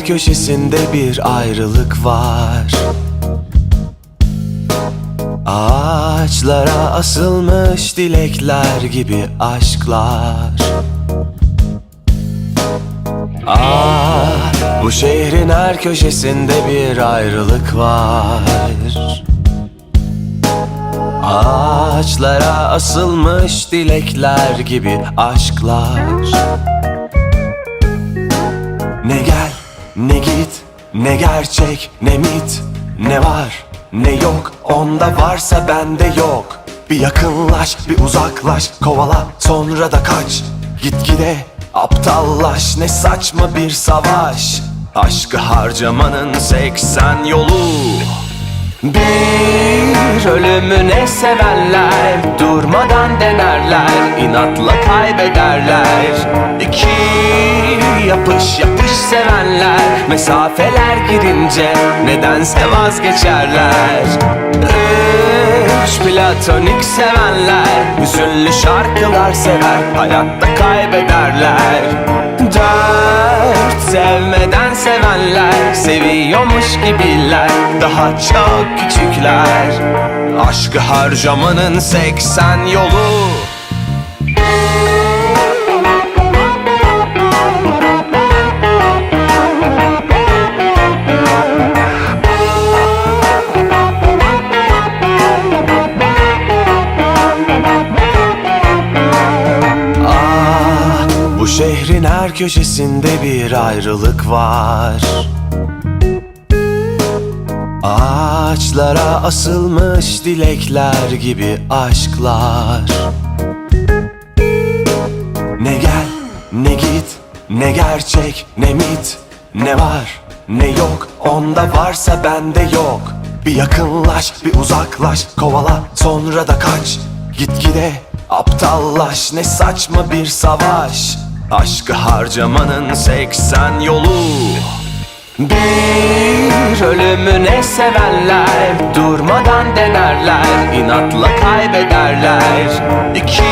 her köşesinde bir ayrılık var. Ağaçlara asılmış dilekler gibi aşklar. Ah, bu şehrin her köşesinde bir ayrılık var. Ağaçlara asılmış dilekler gibi aşklar ne git ne gerçek ne mit Ne var ne yok. Onda varsa bende yok. Bir yakınlaş bir uzaklaş kovala sonra da kaç. Gitgide aptallaş ne saçma bir savaş. Aşkı harcamanın 80 yolu bir ölümüne sevenler Durmadan denerler inatla kaybederler. İki yapış yapış sevenler. Mesafeler girince nedense vazgeçerler. Üç platonik sevenler. Hüzünlü şarkılar sever Hayatta kaybederler. Dört sevmeden sevenler Seviyormuş gibiler. Daha çok küçükler. Aşkı harcamanın 80 yolu köşesinde bir ayrılık var. Ağaçlara asılmış dilekler gibi aşklar. Ne gel ne git ne gerçek ne mit Ne var ne yok. Onda varsa bende yok. Bir yakınlaş bir uzaklaş. Kovala sonra da kaç. Gitgide aptallaş. Ne saçma bir savaş Aşkı harcamanın 80 yolu. Bir ölümüne sevenler Durmadan denerler inatla kaybederler. İki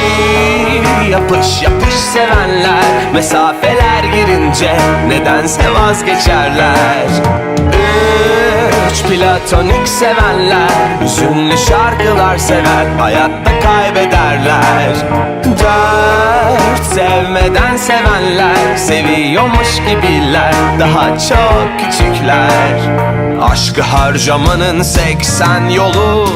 yapış yapış sevenler Mesafeler girince nedense vazgeçerler. Üç platonik sevenler Hüzünlü şarkılar sever Hayatta kaybederler. Dört sevmeden sevenler Seviyormuş gibiler Daha çok küçükler. Aşkı harcamanın 80 yolu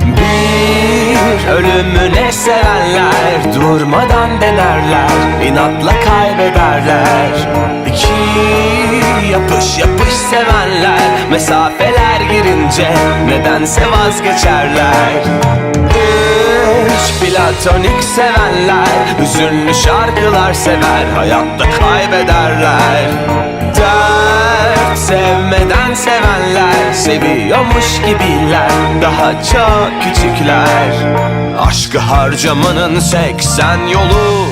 bir ölümüne sevenler Durmadan denerler inatla kaybederler İki yapış yapış sevenler Mesafeler girince nedense vazgeçerler. Üç platonik sevenler Hüzünlü şarkılar sever Hayatta kaybederler. Dört sevmeden sevenler Seviyormuş gibiler Daha çok küçükler. Aşkı harcamanın 80 yolu